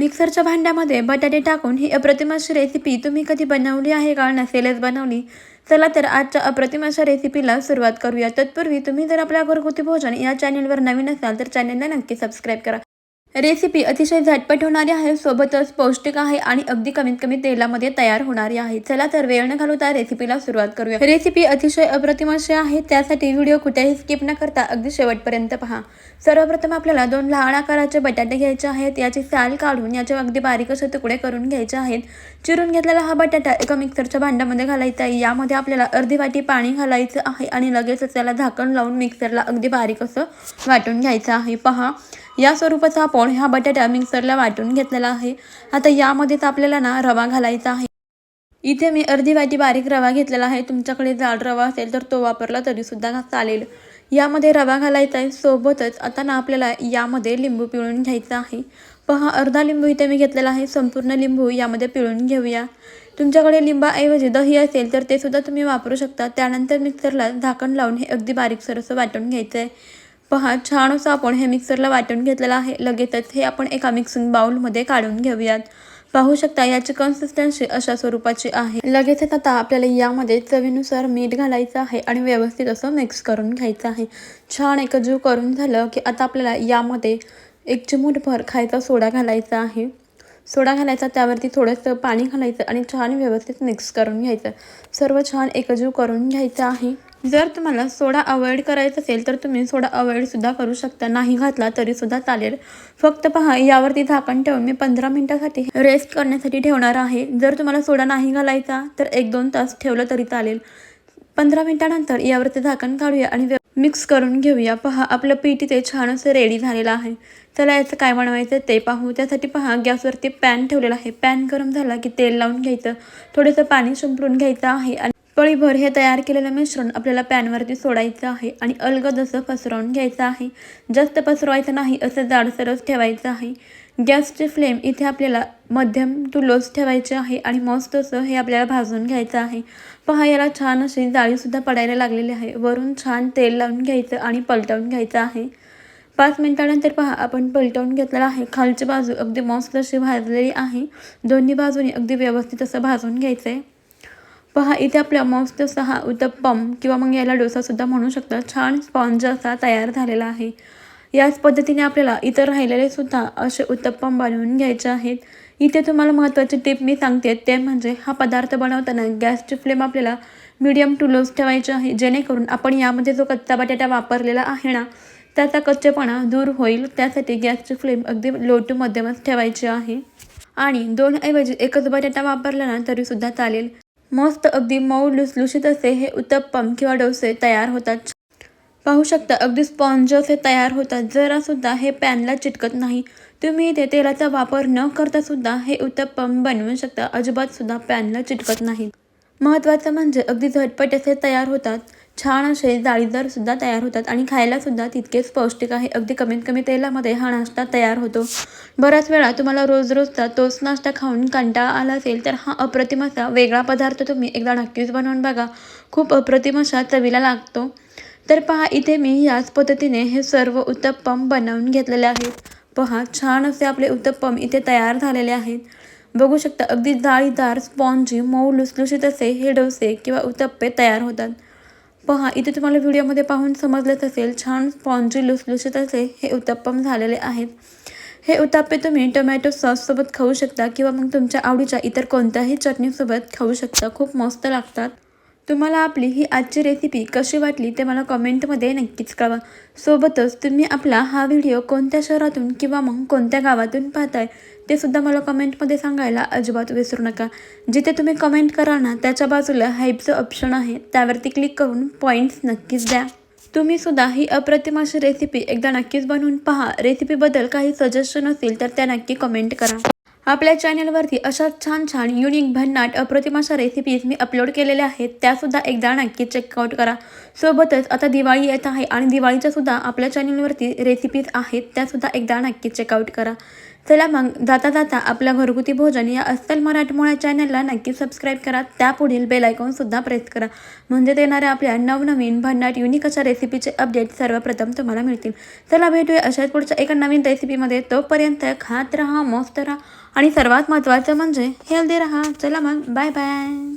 मिक्सरच्या भांड्यामध्ये बटाटे टाकून ही अप्रतिम अशी रेसिपी तुम्ही कधी बनवली आहे का? नसेलच बनवली. चला तर आजच्या अप्रतिम अशा रेसिपीला सुरुवात करूया. तत्पूर्वी तुम्ही जर आपल्या घरगुती भोजन या चॅनलवर नवीन असाल तर चॅनेलला नक्की सबस्क्राईब करा. रेसिपी अतिशय झटपट होणारी आहे सोबतच पौष्टिक आहे आणि अगदी कमीत कमी तेलामध्ये तयार होणारी आहे. चला तर वेळ न घालवता रेसिपीला सुरुवात करूया. रेसिपी अतिशय अप्रतिम अशी आहे त्यासाठी व्हिडिओ कुठेही स्किप न करता अगदी शेवटपर्यंत पहा. सर्वप्रथम आपल्याला दोन लहान आकाराचे बटाटे घ्यायचे आहेत याची साल काढून याचे अगदी बारीक असे तुकडे करून घ्यायचे आहेत. चिरून घेतलेला हा बटाटा एका मिक्सरच्या भांड्यामध्ये घालायचा आहे. यामध्ये आपल्याला अर्धी वाटी पाणी घालायचं आहे आणि लगेचच त्याला झाकण लावून मिक्सरला अगदी बारीक असं वाटून घ्यायचं आहे. पहा या स्वरूपाचा आपण हा बटाटा मिक्सरला वाटून घेतलेला आहे. आता यामध्येच आपल्याला ना रवा घालायचा आहे. इथे मी अर्धी वाटी बारीक रवा घेतलेला आहे. तुमच्याकडे जाड रवा असेल तर तो वापरला तरीसुद्धा चालेल. यामध्ये रवा घालायचा आहे. सोबतच आता ना आपल्याला यामध्ये लिंबू पिळून घ्यायचा आहे. पहा अर्धा लिंबू इथे मी घेतलेला आहे. संपूर्ण लिंबू यामध्ये पिळून घेऊया. तुमच्याकडे लिंबाऐवजी दही असेल तर ते सुद्धा तुम्ही वापरू शकता. त्यानंतर मिक्सरला झाकण लावून हे अगदी बारीक सरसं वाटून घ्यायचं आहे पहा छान असं आपण हे मिक्सरला वाटून घेतलेलं आहे. लगेचच हे आपण एका मिक्सिंग बाउलमध्ये काढून घेऊयात. पाहू शकता याची कन्सिस्टन्सी अशा स्वरूपाची आहे. लगेचच आता आपल्याला यामध्ये चवीनुसार मीठ घालायचं आहे आणि व्यवस्थित असं मिक्स करून घ्यायचं आहे. छान एकजीव करून झालं की आता आपल्याला यामध्ये एक चिमूटभर खायचा सोडा घालायचा आहे. सोडा घालायचा त्यावरती थोडंसं पाणी घालायचं आणि छान व्यवस्थित मिक्स करून घ्यायचं. सर्व छान एकजीव करून घ्यायचं आहे. जर तुम्हाला सोडा अवॉइड करायचा असेल तर तुम्ही सोडा अवॉइडसुद्धा करू शकता. नाही घातला तरीसुद्धा चालेल. फक्त पहा यावरती झाकण ठेवून मी पंधरा मिनटासाठी रेस्ट करण्यासाठी ठेवणार आहे. जर तुम्हाला सोडा नाही घालायचा तर एक दोन तास ठेवलं तरी चालेल. पंधरा मिनटानंतर यावरती झाकण काढूया आणि मिक्स करून घेऊया. पहा आपलं पीठ इथे छान असं रेडी झालेलं आहे. चला याचं काय बनवायचं ते पाहू. त्यासाठी पहा गॅसवरती पॅन ठेवलेला आहे. पॅन गरम झाला की तेल लावून घ्यायचं. थोडंसं पाणी शिंपडून घ्यायचं आहे आणि पळीभर हे तयार केलेलं मिश्रण आपल्याला पॅनवरती सोडायचं आहे आणि अलगद असं पसरवून घ्यायचं आहे. जास्त पसरवायचं नाही असं जाडसरच ठेवायचं आहे. गॅसची फ्लेम इथे आपल्याला मध्यम टू लोज ठेवायचे आहे आणि मस्त असं हे आपल्याला भाजून घ्यायचं आहे. पहा याला छान अशी जाळीसुद्धा पडायला लागलेली आहे. वरून छान तेल लावून घ्यायचं आणि पलटवून घ्यायचं आहे. पाच मिनिटानंतर पहा आपण पलटवून घेतलेला आहे. खालची बाजू अगदी मस्त अशी भाजलेली आहे. दोन्ही बाजूनी अगदी व्यवस्थित असं भाजून घ्यायचं आहे पहा इथे आपला मस्त असा हा उत्तप्पम किंवा मग याला डोसासुद्धा म्हणू शकता छान स्पॉन्ज असा तयार झालेला आहे. याच पद्धतीने आपल्याला इतर राहिलेले सुद्धा असे उत्तप्पम बनवून घ्यायचे आहेत. इथे तुम्हाला महत्त्वाची टिप मी सांगते ते म्हणजे हा पदार्थ बनवताना गॅसची फ्लेम आपल्याला मीडियम टू लोज ठेवायची आहे. जेणेकरून आपण यामध्ये जो कच्चा बटाटा वापरलेला आहे ना त्याचा कच्चेपणा दूर होईल. त्यासाठी गॅसची फ्लेम अगदी लो टू मध्यमच ठेवायची आहे. आणि दोन ऐवजी एकच बटाटा वापरला ना तरीसुद्धा चालेल. मस्त अगदी मऊ लुसलुशीत असे हे उत्तप्पम किंवा डोसे तयार होतात. पाहू शकता अगदी स्पॉन्ज असे तयार होतात. जरासुद्धा हे पॅनला चिटकत नाही. तुम्ही इथे तेलाचा वापर न करता सुद्धा हे उत्तप्पम बनवू शकता. अजिबात सुद्धा पॅनला चिटकत नाही. महत्त्वाचं म्हणजे अगदी झटपट असे तयार होतात. छान असे जाळीदार सुद्धा तयार होतात आणि खायला सुद्धा तितकेच पौष्टिक आहे. अगदी कमीत कमी तेलामध्ये हा नाश्ता तयार होतो. बऱ्याच वेळा तुम्हाला रोज रोजचा तोच नाश्ता खाऊन कंटाळा आला असेल तर हा अप्रतिम असा वेगळा पदार्थ तुम्ही एकदा नक्कीच बनवून बघा. खूप अप्रतिम अशा चवीला लागतो. तर पहा इथे मी याच पद्धतीने हे सर्व उत्तप्पम बनवून घेतलेले आहेत. पहा छान असे आपले उत्तप्पम इथे तयार झालेले आहेत. बघू शकता अगदी जाळीदार स्पॉन्जी मऊ लुसलुशीत असे हे डोसे किंवा उत्तप्पे तयार होतात. पहा इथे तुम्हाला व्हिडिओमध्ये पाहून समजलंच असेल छान स्पॉन्जी लुसलुशीत असे हे उत्तप्पम झालेले आहेत. हे उत्ताप्पे तुम्ही टोमॅटो सॉससोबत खाऊ शकता किंवा मग तुमच्या आवडीच्या इतर कोणत्याही चटणीसोबत खाऊ शकता. खूप मस्त लागतात. तुम्हाला आपली ही आजची रेसिपी कशी वाटली ते मला कमेंटमध्ये नक्कीच कळवा. सोबतच तुम्ही आपला हा व्हिडिओ कोणत्या शहरातून किंवा मग कोणत्या गावातून पाहताय ते सुद्धा मला कमेंटमध्ये सांगायला अजिबात विसरू नका. जिथे तुम्ही कमेंट कराल ना त्याच्या बाजूला हाईपचं ऑप्शन आहे त्यावरती क्लिक करून पॉईंट्स नक्कीच द्या. तुम्ही सुद्धा ही अप्रतिम अशी रेसिपी एकदा नक्कीच बनवून पहा. रेसिपीबद्दल काही सजेशन असतील तर त्या नक्की कमेंट करा. आपल्या चॅनलवरती अशा छान छान युनिक भन्नाट अप्रतिम अशा रेसिपीज मी अपलोड केलेल्या आहेत त्यासुद्धा एकदा नक्की चेकआउट करा. सोबतच आता दिवाळी येत आहे आणि दिवाळीच्यासुद्धा आपल्या चॅनलवरती रेसिपीज आहेत त्यासुद्धा एकदा नक्की चेकआउट करा. चला मग जाता जाता आपल्या घरगुती भोजन या अस्सल मराठमोळ्या चॅनलला नक्की सबस्क्राईब करा. त्यापुढील बेल आयकॉनसुद्धा प्रेस करा. म्हणजे देणाऱ्या आपल्या नवनवीन भन्नाट युनिक अशा रेसिपीचे अपडेट सर्वप्रथम तुम्हाला मिळतील. चला भेटूया अशाच पुढच्या एका नवीन रेसिपीमध्ये तोपर्यंत खात राहा मस्त राहा. आणि सर्वात महत्त्वाचं म्हणजे हेल्दी राहा. चला मग बाय बाय